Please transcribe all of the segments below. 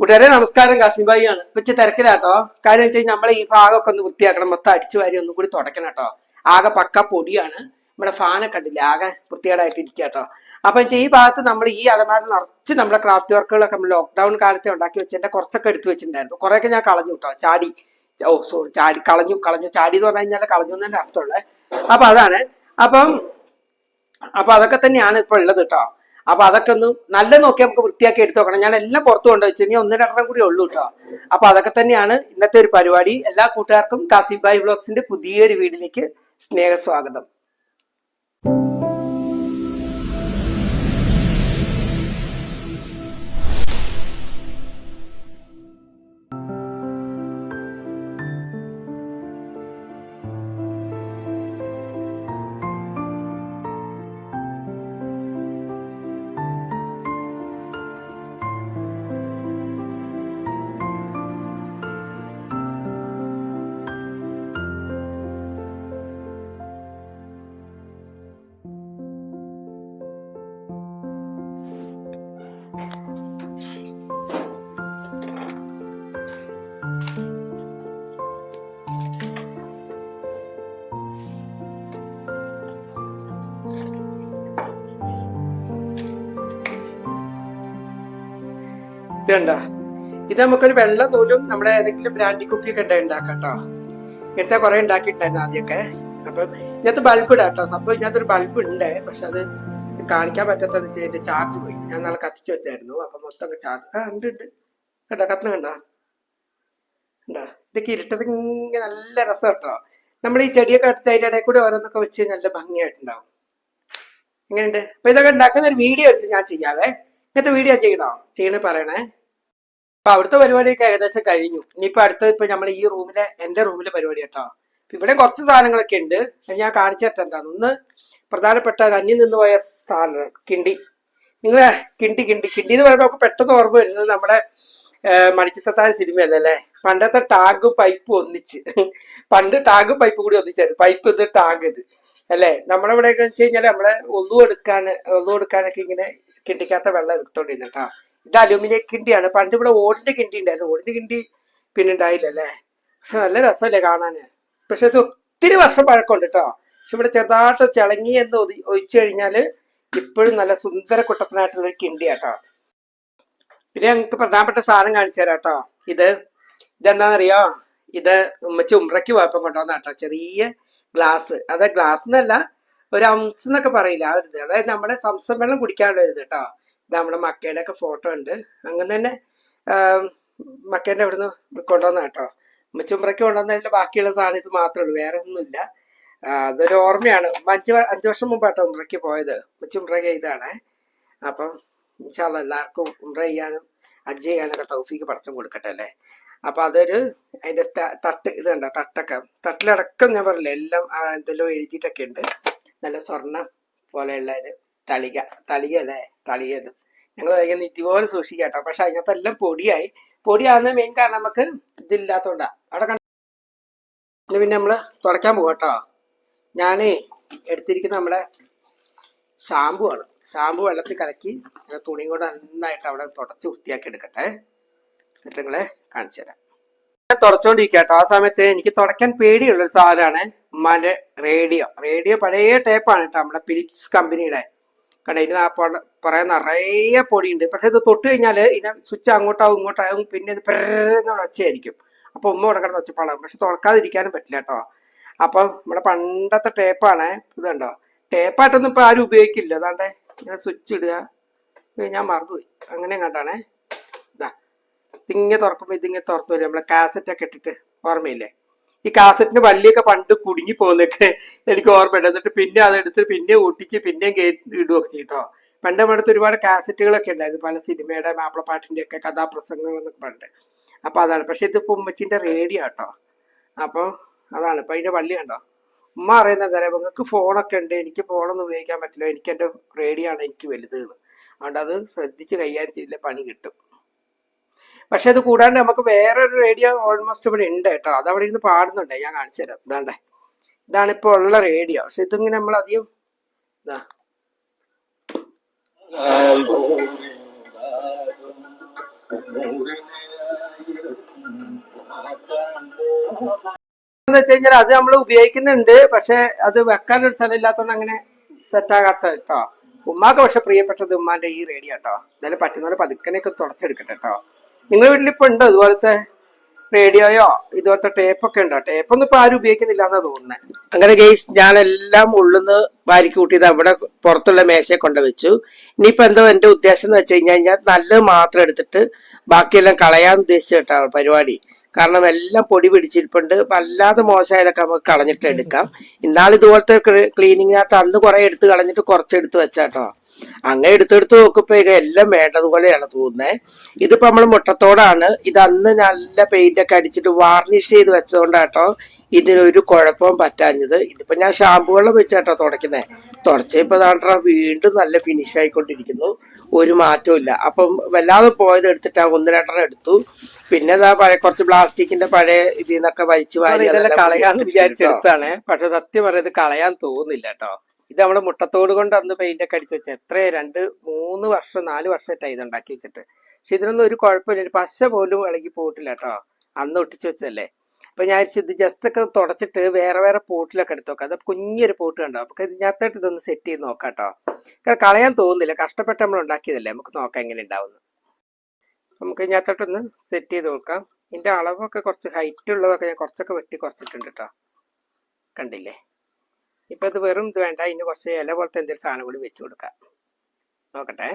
കൂട്ടുകാരെ നമസ്കാരം. കാസിംബായി ആണ് ഇച്ചിരി തിരക്കിലാട്ടോ. കാര്യം വെച്ച് കഴിഞ്ഞാൽ നമ്മളെ ഈ ഭാഗമൊക്കെ ഒന്ന് വൃത്തിയാക്കണം. മൊത്തം അടിച്ചു വാരി ഒന്നും കൂടി തുടക്കണം കേട്ടോ. ആകെ പക്ക പൊടിയാണ്. നമ്മുടെ ഫാനൊക്കെ ഉണ്ടല്ലേ ആകെ വൃത്തികേടായിട്ട് ഇരിക്കുക കേട്ടോ അപ്പൊ വെച്ചാൽ ഈ ഭാഗത്ത് നമ്മൾ ഈ അലമാര നിറച്ച് നമ്മുടെ ക്രാഫ്റ്റ് വർക്കുകളൊക്കെ നമ്മൾ ലോക്ക്ഡൌൺ കാലത്തെ ഉണ്ടാക്കി വെച്ചതിന്റെ കുറച്ചൊക്കെ എടുത്തു വെച്ചിട്ടുണ്ടായിരുന്നു. കുറേയൊക്കെ ഞാൻ കളഞ്ഞു കേട്ടോ. ചാടി. Oh sorry. ചാടി. കളഞ്ഞു കളഞ്ഞു. ചാടി എന്ന് പറഞ്ഞു കഴിഞ്ഞാൽ കളഞ്ഞു എന്നതിന്റെ അർത്ഥമുള്ളത് അപ്പൊ അതാണ്. അപ്പം അപ്പൊ അതൊക്കെ തന്നെയാണ് ഇപ്പൊ ഉള്ളത് കേട്ടോ. അപ്പൊ അതൊക്കെ ഒന്ന് നല്ല നോക്കി നമുക്ക് വൃത്തിയാക്കി എടുത്തു നോക്കണം ഞാൻ എല്ലാം പുറത്തു കൊണ്ടു വെച്ചു ഇനി ഒന്ന് രണ്ടെണ്ണം കൂടി ഉള്ളൂ കേട്ടോ അപ്പൊ അതൊക്കെ തന്നെയാണ് ഇന്നത്തെ ഒരു പരിപാടി. എല്ലാ കൂട്ടുകാർക്കും കാസിബായ് വ്ളോഗ്സിന്റെ പുതിയൊരു വീഡിയോയിലേക്ക് സ്നേഹ ഇത് ഇത് നമുക്കൊരു വെള്ള നൂലും നമ്മുടെ ഏതെങ്കിലും ബ്രാൻഡി കുപ്പിയൊക്കെ ഉണ്ടായി ഉണ്ടാക്കാം കേട്ടോ ഇങ്ങനത്തെ കുറെ ഉണ്ടാക്കിയിട്ടുണ്ടായിരുന്നു ആദ്യമൊക്കെ. അപ്പം ഇതിനകത്ത് ബൾബ് ഇടാം കേട്ടോ സംഭവം ഇതിനകത്ത് ഒരു ബൾബ് ഉണ്ട്. പക്ഷെ അത് കാണിക്കാൻ പറ്റാത്തത് വെച്ചാൽ എന്റെ ചാർജ് പോയി. ഞാൻ നാളെ കത്തിച്ചു വെച്ചായിരുന്നു. അപ്പൊ മൊത്തം ചാർജ് ആ ഉണ്ട് ഉണ്ട്. കണ്ടോ? കത്തുന്ന കണ്ടോ? കണ്ടോ? ഇതൊക്കെ ഇരുട്ടത് ഇങ്ങനെ നല്ല രസം കേട്ടോ നമ്മൾ ഈ ചെടിയൊക്കെ എടുത്ത് അതിന്റെ ഇടയിൽ കൂടെ ഓരോന്നൊക്കെ വെച്ച് നല്ല ഭംഗിയായിട്ടുണ്ടാവും. എങ്ങനെയുണ്ട്? അപ്പൊ ഇതൊക്കെ ഉണ്ടാക്കുന്ന ഒരു വീഡിയോ വെച്ച് ഞാൻ ചെയ്യാവേ. ഇങ്ങനത്തെ വീഡിയോ ചെയ്യണോ? ചെയ്യണേ പറയണേ. അപ്പൊ അവിടുത്തെ പരിപാടിയൊക്കെ ഏകദേശം കഴിഞ്ഞു. ഇനിയിപ്പോ അടുത്ത ഇപ്പൊ നമ്മൾ ഈ റൂമിലെ എന്റെ റൂമിലെ പരിപാടി കേട്ടോ. ഇവിടെ കുറച്ച് സാധനങ്ങളൊക്കെ ഉണ്ട്. ഞാൻ കാണിച്ചു എന്താന്ന്. ഒന്ന് പ്രധാനപ്പെട്ട അന്യം നിന്ന് പോയ സാധനം കിണ്ടി. നിങ്ങളെ കിണ്ടി കിണ്ടി. കിണ്ടി എന്ന് പറയുമ്പോൾ പെട്ടെന്ന് ഓർമ്മ വരുന്നത് നമ്മുടെ മണിച്ചിത്രത്താഴ് സിനിമയല്ലേ പണ്ടത്തെ ടാഗും പൈപ്പും ഒന്നിച്ച്. പണ്ട് ടാഗും പൈപ്പും കൂടി ഒന്നിച്ചായിരുന്നു. പൈപ്പ് ഇത് ടാഗ് ഇത് അല്ലേ? നമ്മുടെ ഇവിടെയൊക്കെ വെച്ച് കഴിഞ്ഞാൽ നമ്മളെ ഒന്നു എടുക്കാൻ ഒന്നു എടുക്കാനൊക്കെ ഇങ്ങനെ കിണ്ടിക്കാത്ത വെള്ളം എടുത്തോണ്ടിരുന്നു കേട്ടോ. ഇത് അലൂമിനിയം കിണ്ടിയാണ്. പണ്ട് ഇവിടെ ഓടിന്റെ കിണ്ടി ഉണ്ടായിരുന്നു. ഓടിന്റെ കിണ്ടി പിന്നെ ഉണ്ടായില്ലല്ലേ? നല്ല രസമല്ലേ കാണാന്. പക്ഷെ ഇത് ഒത്തിരി വർഷം പഴക്കമുണ്ട് കേട്ടോ പക്ഷെ ഇവിടെ ചെറുതായിട്ട് ചിളങ്ങി എന്ന് ഒഴിച്ചു കഴിഞ്ഞാൽ ഇപ്പോഴും നല്ല സുന്ദര കുട്ടപ്പനായിട്ടുള്ള ഒരു കിണ്ടിയാട്ടോ പിന്നെ ഞങ്ങൾക്ക് പ്രധാനപ്പെട്ട സാധനം കാണിച്ചു തരാം കേട്ടോ ഇത് ഇതെന്താണെന്നറിയോ ഇത് ഉമ്മച്ചി ഉമ്രയ്ക്ക് പോയപ്പം കൊണ്ടുവന്ന കേട്ടോ ചെറിയ ഗ്ലാസ്. അത് ഗ്ലാസ് എന്നല്ല ഒരു അംസ് എന്നൊക്കെ പറയില്ല ഒരു അതായത് നമ്മുടെ സംസം വെള്ളം കുടിക്കാനുള്ള ഇത് കേട്ടോ നമ്മുടെ മക്കയുടെ ഒക്കെ ഫോട്ടോ ഉണ്ട്. അങ്ങനെ തന്നെ മക്കേന്റെ അവിടുന്ന് കൊണ്ടുവന്ന കേട്ടോ മുച്ചുമ്പ്രയ്ക്ക് കൊണ്ടുവന്നതിന്റെ ബാക്കിയുള്ള സാധനം ഇത് മാത്രമേ ഉള്ളൂ വേറെ ഒന്നുമില്ല. അതൊരു ഓർമ്മയാണ്. അഞ്ച് അഞ്ച് വർഷം മുമ്പാട്ടോ ഉമ്രയ്ക്ക് പോയത്. ഉമ്മച്ചി ഇതാണ് അപ്പം ഇൻഷാല്ല എല്ലാവർക്കും ഉമ്ര ചെയ്യാനും അജ്ജ് ചെയ്യാനൊക്കെ തൗഫീക്ക് പടച്ചം കൊടുക്കട്ടെ അല്ലേ? അപ്പൊ അതൊരു അതിന്റെ തട്ട് ഇത് കണ്ടോ? തട്ടൊക്കെ. തട്ടിലടക്കം ഞാൻ പറഞ്ഞില്ല എല്ലാം എന്തെല്ലോ എഴുതിയിട്ടൊക്കെ ഉണ്ട്. നല്ല സ്വർണം പോലെയുള്ള ഒരു തളിക തളിക അല്ലേ? തളിയത് ഞങ്ങൾ വൈകുന്ന ഇതുപോലെ പോലെ കേട്ടോ. പക്ഷെ അതിനകത്ത് എല്ലാം പൊടിയായി. പൊടിയാകുന്ന മെയിൻ കാരണം നമുക്ക് ഇതില്ലാത്തോണ്ടാ. അവിടെ കണ്ട പിന്നെ നമ്മൾ തുടയ്ക്കാൻ പോകട്ടോ കേട്ടോ. ഞാനേ എടുത്തിരിക്കുന്ന നമ്മുടെ ഷാമ്പു ആണ്. ഷാമ്പു വെള്ളത്തിൽ കലക്കി തുണി തുണിയും കൂടെ നന്നായിട്ട് അവിടെ തുടച്ച് വൃത്തിയാക്കി എടുക്കട്ടെ. എന്നിട്ട് നിങ്ങളെ കാണിച്ചു തരാം. ഞാൻ തുടച്ചോണ്ടിരിക്കട്ടോ ആ സമയത്ത് എനിക്ക് തുടയ്ക്കാൻ പേടിയുള്ള ഒരു സാധനമാണ് ഉമ്മാന്റെ റേഡിയോ. റേഡിയോ പഴയ ടേപ്പാണ് കേട്ടോ. നമ്മുടെ ഫിലിപ്സ് കമ്പനിയുടെ കാരണം ഇതിന് പുറകെ നിറയെ പൊടിയുണ്ട്. പക്ഷെ ഇത് തൊട്ട് കഴിഞ്ഞാൽ ഇതിനെ സ്വിച്ച് അങ്ങോട്ടാവും ഇങ്ങോട്ടാവും പിന്നെ ഇത് പെരുന്നുള്ള ഒച്ചയായിരിക്കും. അപ്പൊ ഉമ്മ ഇവിടെ കിടന്ന് ഒച്ചപ്പാടാവും. പക്ഷെ തുറക്കാതിരിക്കാനും പറ്റില്ല കേട്ടോ. അപ്പം നമ്മുടെ പണ്ടത്തെ ടേപ്പാണ് ഇത് കണ്ടോ? ടേപ്പായിട്ടൊന്നും ഇപ്പൊ ആരും ഉപയോഗിക്കില്ല. അതാണ്ട് ഇങ്ങനെ സ്വിച്ച് ഇടുക. ഞാൻ മറന്നുപോയി. അങ്ങനെ കണ്ടാണേ. ഇതാ ഇതിങ്ങനെ തുറക്കുമ്പോ ഇതിങ്ങനെ തുറന്നു വരും. നമ്മളെ കാസറ്റൊക്കെ ഇട്ടിട്ട്. ഓർമ്മയില്ലേ? ഈ കാസറ്റിന് വള്ളിയൊക്കെ പണ്ട് കുടുങ്ങി പോകുന്നൊക്കെ എനിക്ക് ഓർമ്മയുണ്ട്. എന്നിട്ട് പിന്നെ അതെടുത്ത് പിന്നെ ഒട്ടിച്ച് പിന്നെയും കയറ്റി ഇടുകയൊക്കെ ചെയ്യട്ടോ പണ്ട് നമ്മുടെ അടുത്ത് ഒരുപാട് കാസറ്റുകളൊക്കെ ഉണ്ടായിരുന്നു. പല സിനിമയുടെ മാപ്പിളപ്പാട്ടിന്റെ ഒക്കെ കഥാപ്രസംഗങ്ങൾ എന്നൊക്കെ പറഞ്ഞിട്ട്. അപ്പൊ അതാണ്. പക്ഷെ ഇതിപ്പോ ഉമ്മച്ചിന്റെ റേഡിയോ കേട്ടോ അപ്പൊ അതാണ്. ഇപ്പൊ അതിന്റെ വള്ളി കണ്ടോ? ഉമ്മ അറിയുന്ന എന്താ നിങ്ങൾക്ക് ഫോണൊക്കെ ഉണ്ട്. എനിക്ക് ഫോണൊന്നും ഉപയോഗിക്കാൻ പറ്റില്ല. എനിക്ക് എന്റെ റേഡിയോ ആണ് എനിക്ക് വലുത് അതുകൊണ്ട് അത് ശ്രദ്ധിച്ച് കൈകാര്യം ചെയ്തില്ല. പണി കിട്ടും. പക്ഷെ അത് കൂടാണ്ട് നമുക്ക് വേറെ ഒരു റേഡിയോ ഓൾമോസ്റ്റ് ഇവിടെ ഉണ്ട് കേട്ടോ. അത് അവിടെ ഇരുന്ന് പാടുന്നുണ്ട്. ഞാൻ കാണിച്ചു തരാം. ഇതാണ്ടേ. ഇതാണ് ഇപ്പോൾ ഉള്ള റേഡിയോ പക്ഷെ ഇതിങ്ങനെ നമ്മൾ അധികം ഇതാ. കഴിഞ്ഞാൽ അത് നമ്മൾ ഉപയോഗിക്കുന്നുണ്ട്. പക്ഷെ അത് വെക്കാനൊരു സ്ഥലം ഇല്ലാത്തതുകൊണ്ട് അങ്ങനെ സെറ്റ് ആകാത്ത കേട്ടോ. ഉമ്മാക്ക് പക്ഷെ പ്രിയപ്പെട്ടത് ഉമ്മാന്റെ ഈ റേഡിയോ കേട്ടോ എന്തായാലും പറ്റുന്നവരെ പതുക്കനെയൊക്കെ തുടച്ചെടുക്കട്ടെ കേട്ടോ. നിങ്ങളുടെ വീട്ടിൽ ഇപ്പൊ ഉണ്ടോ? അതുപോലത്തെ റേഡിയോയോ ഇതുപോലത്തെ ടേപ്പൊക്കെ ഉണ്ടോ? ടേപ്പൊന്നും ഇപ്പൊ ആരും ഉപയോഗിക്കുന്നില്ല എന്നാ തോന്നുന്നത് അങ്ങനെ ഗെയ്സ് ഞാൻ എല്ലാം ഉള്ളുന്ന് വാരി കൂട്ടിയത് അവിടെ പുറത്തുള്ള മേശയെ കൊണ്ട് വെച്ചു. ഇനിയിപ്പോ എന്തോ എന്റെ ഉദ്ദേശം എന്ന് വെച്ച് കഴിഞ്ഞാൽ ഞാൻ നല്ലത് മാത്രം എടുത്തിട്ട് ബാക്കിയെല്ലാം കളയാൻ ഉദ്ദേശിച്ച കേട്ടോ പരിപാടി. കാരണം എല്ലാം പൊടി പിടിച്ചിരിപ്പുണ്ട്. വല്ലാതെ മോശമായതൊക്കെ നമുക്ക് കളഞ്ഞിട്ട് എടുക്കാം. ഇന്നാൾ ഇതുപോലത്തെ ക്ലീനിങ്ങിനകത്ത് അന്ന് കുറെ എടുത്ത് കളഞ്ഞിട്ട് കുറച്ച് എടുത്ത് വെച്ചാട്ടോ. അങ്ങനെ എടുത്തെടുത്ത് നോക്കുമ്പോ ഇത് എല്ലാം വേണ്ടതുപോലെയാണ് തോന്നുന്നത് ഇതിപ്പോ നമ്മൾ മുട്ടത്തോടാണ്. ഇത് അന്ന് നല്ല പെയിന്റ് ഒക്കെ അടിച്ചിട്ട് വാർണിഷ് ചെയ്ത് വെച്ചതുകൊണ്ടാട്ടോ ഇതിനൊരു കുഴപ്പവും പറ്റാഞ്ഞത്. ഇതിപ്പോ ഞാൻ ഷാമ്പു വെള്ളം വെച്ചാട്ടോ തുടയ്ക്കുന്നത് തുടച്ചപ്പോ താണ്ടാ വീണ്ടും നല്ല ഫിനിഷ് ആയിക്കൊണ്ടിരിക്കുന്നു. ഒരു മാറ്റവും ഇല്ല അപ്പം വല്ലാതെ പോയത് എടുത്തിട്ട് ആ ഒന്ന് രണ്ടെണ്ണം എടുത്തു. പിന്നെ ഇതാ പഴയ കുറച്ച് പ്ലാസ്റ്റിക്കിന്റെ പഴയ ഇതിൽ നിന്നൊക്കെ വലിച്ചു വാരി കളയാന്ന് വിചാരിച്ചെടുത്താണ് പക്ഷെ സത്യം പറയുന്നത് കളയാൻ തോന്നുന്നില്ല കേട്ടോ. ഇത് നമ്മുടെ മുട്ടത്തോട് കൊണ്ട് അന്ന് പെയിന്റ് ഒക്കെ അടിച്ചു വെച്ചാൽ എത്ര രണ്ട് മൂന്ന് വർഷം നാല് വർഷമായിട്ടാണ് ഇത് ഉണ്ടാക്കി വെച്ചിട്ട്. പക്ഷെ ഇതിനൊന്നും ഒരു കുഴപ്പമില്ല. ഒരു പശ പോലും ഇളകി പോയിട്ടില്ല കേട്ടോ. അന്ന് ഒട്ടിച്ചു വെച്ചല്ലേ അപ്പൊ ഞാൻ ഇത് ജസ്റ്റ് ഒക്കെ തുടച്ചിട്ട് വേറെ വേറെ പോട്ടിലൊക്കെ എടുത്ത് നോക്കാം അത് കുഞ്ഞൊരു പോട്ട് കണ്ടോ? അപ്പൊ ഇതിനകത്തായിട്ട് ഇതൊന്ന് സെറ്റ് ചെയ്ത് നോക്കാം കേട്ടോ. കളയാൻ തോന്നുന്നില്ല. കഷ്ടപ്പെട്ട് നമ്മൾ ഉണ്ടാക്കിയതല്ലേ. നമുക്ക് നോക്കാം എങ്ങനെ ഉണ്ടാവുന്നു നമുക്ക് ഇതിനകത്തോട്ടൊന്ന് സെറ്റ് ചെയ്ത് നോക്കാം. ഇതിന്റെ അളവൊക്കെ കുറച്ച് ഹൈറ്റ് ഉള്ളതൊക്കെ ഞാൻ കുറച്ചൊക്കെ വെട്ടി കുറച്ചിട്ടുണ്ട് കേട്ടോ. കണ്ടില്ലേ? ഇപ്പൊ ഇത് വെറും ഇത് വേണ്ട. ഇനി കുറച്ച് ഇല പോലത്തെ എന്തെങ്കിലും സാധനം കൂടി വെച്ച് കൊടുക്കാം. നോക്കട്ടെ.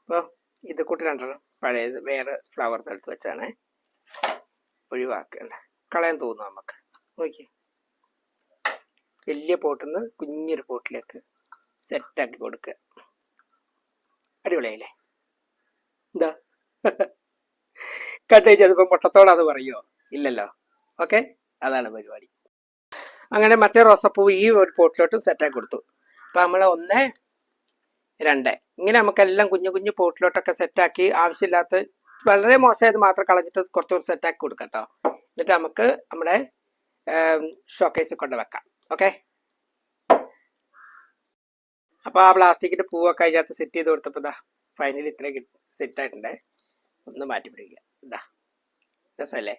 അപ്പോൾ ഇത് കൂട്ടി രണ്ടെണ്ണം പഴയത് വേറെ ഫ്ലവർ എടുത്ത് വെച്ചാണ് ഒഴിവാക്കണ്ട കളയാൻ തോന്നുന്നു നമുക്ക്. നോക്കി വലിയ പോട്ടിന്ന് കുഞ്ഞൊരു പോട്ടിലേക്ക് സെറ്റാക്കി കൊടുക്കുക. അടിപൊളിയായില്ലേ? എന്താ കട്ട് ചെയ്തപ്പോ അത് പറയുമോ ഇല്ലല്ലോ. ഓക്കെ? അതാണ് പരിപാടി. അങ്ങനെ മറ്റേ റോസപ്പൂ ഈ ഒരു പോട്ടിലോട്ട് സെറ്റാക്കി കൊടുത്തു. അപ്പൊ നമ്മൾ ഒന്ന് രണ്ട്. ഇങ്ങനെ നമുക്കെല്ലാം കുഞ്ഞു കുഞ്ഞു പോട്ടിലോട്ടൊക്കെ സെറ്റാക്കി ആവശ്യമില്ലാത്ത വളരെ മോശമായത് മാത്രം കളഞ്ഞിട്ട് കുറച്ചുകൂടി സെറ്റാക്കി കൊടുക്കാം കേട്ടോ എന്നിട്ട് നമുക്ക് നമ്മുടെ ഷോക്കേസിൽ കൊണ്ട് വെക്കാം. ഓക്കെ അപ്പൊ ആ പ്ലാസ്റ്റിക്കിന്റെ പൂവൊക്കെ അതിനകത്ത് സെറ്റ് ചെയ്ത് കൊടുത്തപ്പോ ഇതാ ഫൈനലി ഇത്രയും സെറ്റ് ആയിട്ടുണ്ട്. ഒന്ന് മാറ്റി പിടിക്കുക. ഇതാ രസമല്ലേ?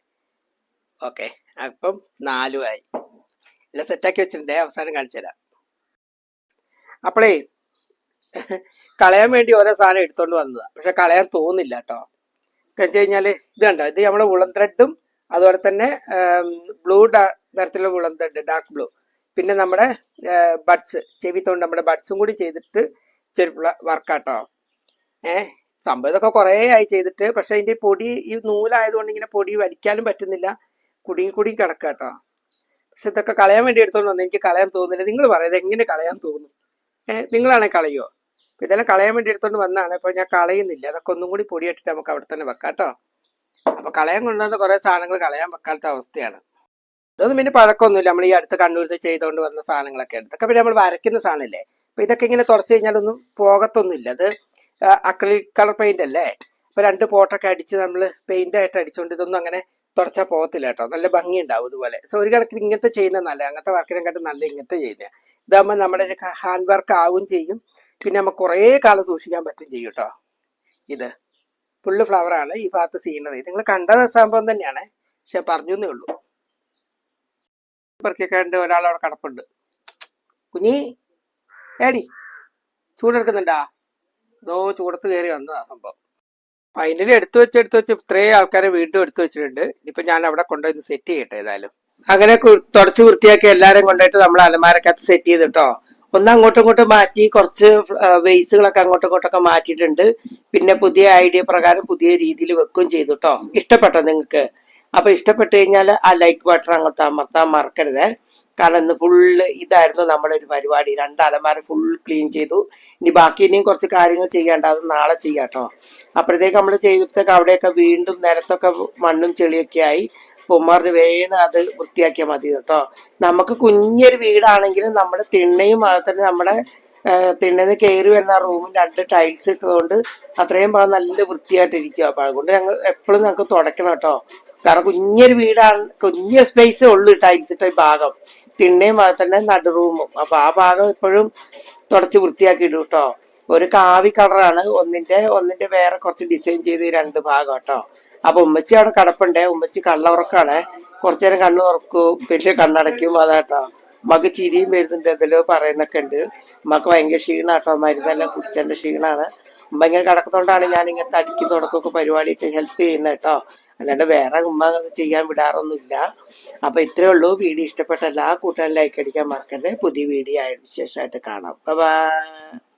ഓക്കെ അപ്പം നാലുമായി. എല്ലാം സെറ്റാക്കി വെച്ചിട്ടുണ്ടേ. അവസാനം കാണിച്ചു തരാം. അപ്പോളേ കളയാൻ വേണ്ടി ഓരോ സാധനം എടുത്തോണ്ട് വന്നതാണ് പക്ഷെ കളയാൻ തോന്നില്ല കേട്ടോ. വെച്ച് കഴിഞ്ഞാൽ ഇത് കണ്ടോ? ഇത് നമ്മുടെ ഉളം ത്രെഡും അതുപോലെ തന്നെ ബ്ലൂ തരത്തിലുള്ള ഉളം ത്രെഡ് ഡാർക്ക് ബ്ലൂ പിന്നെ നമ്മുടെ ബഡ്സ് ചെവിത്തോണ്ട് നമ്മുടെ ബഡ്സും കൂടി ചെയ്തിട്ട് ചെരുപ്പുള്ള വർക്കാട്ടോ ഏഹ് സംഭവം ഇതൊക്കെ കുറേ ആയി ചെയ്തിട്ട് പക്ഷെ അതിന്റെ പൊടി ഈ നൂലായതുകൊണ്ട് ഇങ്ങനെ പൊടി വലിക്കാനും പറ്റുന്നില്ല. കുടുങ്ങി കുടുങ്ങി കിടക്കാട്ടോ കേട്ടോ പക്ഷെ ഇതൊക്കെ കളയാൻ വേണ്ടി എടുത്തോണ്ട് വന്നു. എനിക്ക് കളയാൻ തോന്നുന്നില്ല. നിങ്ങൾ പറയുന്നത് എങ്ങനെ കളയാൻ തോന്നും? ഏഹ് നിങ്ങളാണെ കളയോ? അപ്പൊ ഇതെല്ലാം കളയാൻ വേണ്ടി എടുത്തോണ്ട് വന്നാണ്. ഇപ്പൊ ഞാൻ കളയുന്നില്ല. അതൊക്കെ ഒന്നും കൂടി പൊടിയിട്ടിട്ട് നമുക്ക് അവിടെ തന്നെ വെക്കാം കേട്ടോ. അപ്പൊ കളയാൻ കൊണ്ടുവന്ന കുറെ സാധനങ്ങൾ കളയാൻ വെക്കാത്ത അവസ്ഥയാണ്. ഇതൊന്നും പിന്നെ പഴക്കമൊന്നുമില്ല. നമ്മൾ ഈ അടുത്ത കണ്ണൂരിൽ ചെയ്തുകൊണ്ട് വന്ന സാധനങ്ങളൊക്കെ ഇതൊക്കെ പിന്നെ നമ്മൾ വരയ്ക്കുന്ന സാധനമല്ലേ? അപ്പൊ ഇതൊക്കെ ഇങ്ങനെ തുറച്ചു കഴിഞ്ഞാലൊന്നും പോകത്തൊന്നുമില്ല. അത് അക്രിലിക് കളർ പെയിന്റ് അല്ലേ? അപ്പൊ രണ്ട് പോട്ടൊക്കെ അടിച്ച് നമ്മൾ പെയിന്റ് ആയിട്ട് അടിച്ചുകൊണ്ട് ഇതൊന്നും അങ്ങനെ തുടച്ചാൽ പോകത്തില്ല കേട്ടോ. നല്ല ഭംഗി ഉണ്ടാവും ഇതുപോലെ. സോ ഒരു കണക്കിന് ഇങ്ങനത്തെ ചെയ്യുന്ന നല്ല അങ്ങനത്തെ വർക്കിനെക്കാട്ടും നല്ല ഇങ്ങനത്തെ ചെയ്യുന്ന. ഇതാകുമ്പോൾ നമ്മുടെ ഹാൻഡ് വർക്ക് ആവും ചെയ്യും. പിന്നെ നമുക്ക് കുറേ കാലം സൂക്ഷിക്കാൻ പറ്റും ചെയ്യും കേട്ടോ. ഇത് ഫുള്ള് ഫ്ലവർ ആണ് ഈ ഭാഗത്ത് സീനറി നിങ്ങൾ കണ്ട സംഭവം തന്നെയാണ്. പക്ഷെ പറഞ്ഞു എന്നേ ഉള്ളൂ പെറുക്കിയൊക്കെ ഉണ്ട് ഒരാളവിടെ കിടപ്പുണ്ട്. കുഞ്ഞി ഏടി ചൂടെടുക്കുന്നുണ്ടാ? ഇതോ ചൂടത്ത് കയറി വന്നതാ സംഭവം. ഫൈനലി എടുത്തു വെച്ച് എടുത്തു വെച്ച് ഇത്രയും ആൾക്കാരെ വീണ്ടും എടുത്തു വെച്ചിട്ടുണ്ട്. ഇനിയിപ്പോ ഞാൻ അവിടെ കൊണ്ടുവന്ന് സെറ്റ് ചെയ്യട്ടെ ഏതായാലും. അങ്ങനെ തുടച്ച് വൃത്തിയാക്കി എല്ലാരും കൊണ്ടുപോയിട്ട് നമ്മൾ അലമാരക്കകത്ത് സെറ്റ് ചെയ്തിട്ടോ ഒന്ന് അങ്ങോട്ടും ഇങ്ങോട്ടും മാറ്റി കുറച്ച് വേസുകളൊക്കെ അങ്ങോട്ടും ഇങ്ങോട്ടൊക്കെ മാറ്റിയിട്ടുണ്ട്. പിന്നെ പുതിയ ഐഡിയ പ്രകാരം പുതിയ രീതിയിൽ വെക്കുകയും ചെയ്തു കേട്ടോ ഇഷ്ടപ്പെട്ടോ നിങ്ങൾക്ക്? അപ്പൊ ഇഷ്ടപ്പെട്ടു കഴിഞ്ഞാൽ ആ ലൈക്ക് ബട്ടൺ അങ്ങോട്ട് അമർത്താൻ മറക്കരുത്. കാരണം ഇന്ന് ഫുള്ള് ഇതായിരുന്നു നമ്മുടെ ഒരു പരിപാടി. രണ്ട് അലമാര ഫുൾ ക്ലീൻ ചെയ്തു. ഇനി ബാക്കി ഇനിയും കുറച്ച് കാര്യങ്ങൾ ചെയ്യേണ്ട അത് നാളെ ചെയ്യാം കേട്ടോ അപ്പോഴത്തേക്ക് നമ്മൾ ചെയ്തപ്പോഴത്തേക്ക് അവിടെയൊക്കെ വീണ്ടും നിലത്തൊക്കെ മണ്ണും ചെളിയൊക്കെ ആയി. പൊമ്മാറിന് വേഗം അത് വൃത്തിയാക്കിയാൽ മതി കേട്ടോ നമുക്ക് കുഞ്ഞൊരു വീടാണെങ്കിലും നമ്മുടെ തിണ്ണയും അതുപോലെ തന്നെ നമ്മുടെ തിണ്ണന്ന് കയറി വരുന്ന റൂമിൽ രണ്ട് ടൈൽസ് ഇട്ടതുകൊണ്ട് അത്രയും ഭാഗം നല്ല വൃത്തിയായിട്ടിരിക്കുക അപ്പം അതുകൊണ്ട് ഞങ്ങൾ എപ്പോഴും ഞങ്ങൾക്ക് തുടക്കണം കേട്ടോ കാരണം കുഞ്ഞൊരു വീടാണ് കുഞ്ഞ സ്പേസേ ഉള്ളൂ ടൈൽസ് ഇട്ട ഭാഗം. തിണ്ണയും തന്നെ നടു റൂമും അപ്പൊ ആ ഭാഗം എപ്പോഴും തുടച്ച് വൃത്തിയാക്കി ഇടും കേട്ടോ ഒരു കാവി കളറാണ് ഒന്നിന്റെ ഒന്നിന്റെ വേറെ കുറച്ച് ഡിസൈൻ ചെയ്ത് രണ്ട് ഭാഗം കേട്ടോ അപ്പൊ ഉമ്മച്ചി അവിടെ കിടപ്പുണ്ടേ. ഉമ്മച്ചി കള്ളുറക്കാണ് കുറച്ചു നേരം കണ്ണു തുറക്കും. പിന്നെ കണ്ണടയ്ക്കും. അതാട്ടോ മക്ക് ചിരിയും വരുന്നുണ്ട്. എന്തെല്ലോ പറയുന്നൊക്കെ ഉണ്ട്. മക്ക് ഭയങ്കര ക്ഷീണാട്ടോ മരുന്നെല്ലാം കുടിച്ചതിന്റെ ക്ഷീണാണ്. ഉമ്മ ഇങ്ങനെ കിടക്കുന്നതുകൊണ്ടാണ് ഞാൻ അടിക്കും തുടക്കമൊക്കെ പരിപാടിയൊക്കെ ഹെൽപ്പ് ചെയ്യുന്നത് കേട്ടോ അല്ലാണ്ട് വേറെ ഉമ്മ ചെയ്യാൻ വിടാറൊന്നുമില്ല. അപ്പൊ ഇത്രേ ഉള്ളൂ. വീഡിയോ ഇഷ്ടപ്പെട്ട എല്ലാ കൂട്ടുകാരും ലൈക്ക് അടിക്കാൻ മറക്കല്ലേ പുതിയ വീഡിയോ ആയിട്ട് വിശേഷമായിട്ട് കാണാം. ബൈ